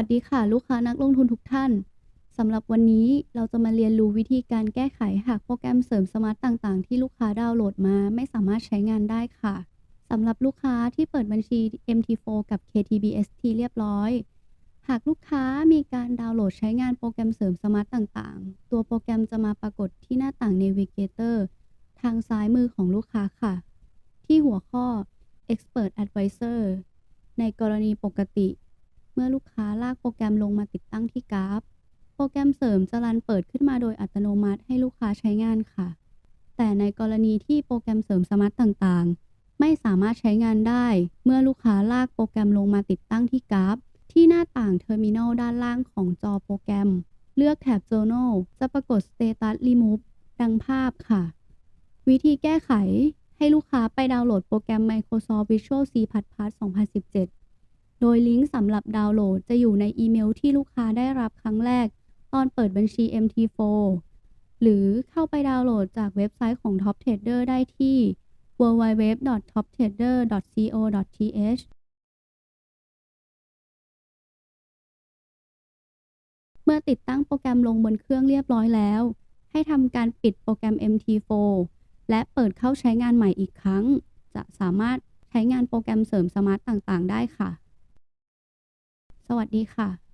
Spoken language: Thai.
ัสดีค่ะ ลูกค้านักลงทุนทุกท่านสำหรับวันนี้เราจะมาเรียนรู้วิธีการแก้ไขหากโปรแกรมเสริมสมาร์ตต่างๆ ที่ลูกค้าดาวน์โหลดมาไม่สามารถใช้งานได้ค่ะสำหรับลูกค้าที่เปิดบัญชี MT4 กับ KTBST เรียบร้อย หากลูกค้ามีการดาวน์โหลดใช้งานโปรแกรมเสริมสมาร์ตต่างๆ ตัวโปรแกรมจะมาปรากฏที่หน้าต่าง Navigator ทางซ้ายมือของลูกค้าค่ะ ที่หัวข้อ Expert Advisor ในกรณีปกติ มื่อลูกค้าลากโปรแกรมลงมาติดตั้งที่กราฟ โปรแกรมเสริมจะรันเปิดขึ้นมาโดยอัตโนมัติให้ลูกค้าใช้งานค่ะ แต่ในกรณีที่โปรแกรมเสริมสมาร์ตต่างๆ ไม่สามารถใช้งานได้ เมื่อลูกค้าลากโปรแกรมลงมาติดตั้งที่กราฟ ที่หน้าต่างเทอร์มินอลด้านล่างของจอโปรแกรม เลือกแถบ Journal จะปรากฏ Status Remove ดังภาพค่ะ วิธีแก้ไขให้ลูกค้าไปดาวน์โหลดโปรแกรม Microsoft Visual C++ 2017 โดยลิงก์สำหรับดาวน์โหลดจะอยู่ในอีเมลที่ลูกค้าได้รับครั้งแรก ตอนเปิดบัญชี MT4 หรือเข้าไปดาวน์โหลดจากเว็บไซต์ของ Top Trader ได้ที่ www.toptrader.co.th เมื่อติดตั้งโปรแกรมลงบนเครื่องเรียบร้อยแล้ว ให้ทำการปิดโปรแกรม MT4 และเปิดเข้าใช้งานใหม่อีกครั้ง จะสามารถใช้งานโปรแกรมเสริมสมาร์ตต่างๆ ได้ค่ะ สวัสดีค่ะ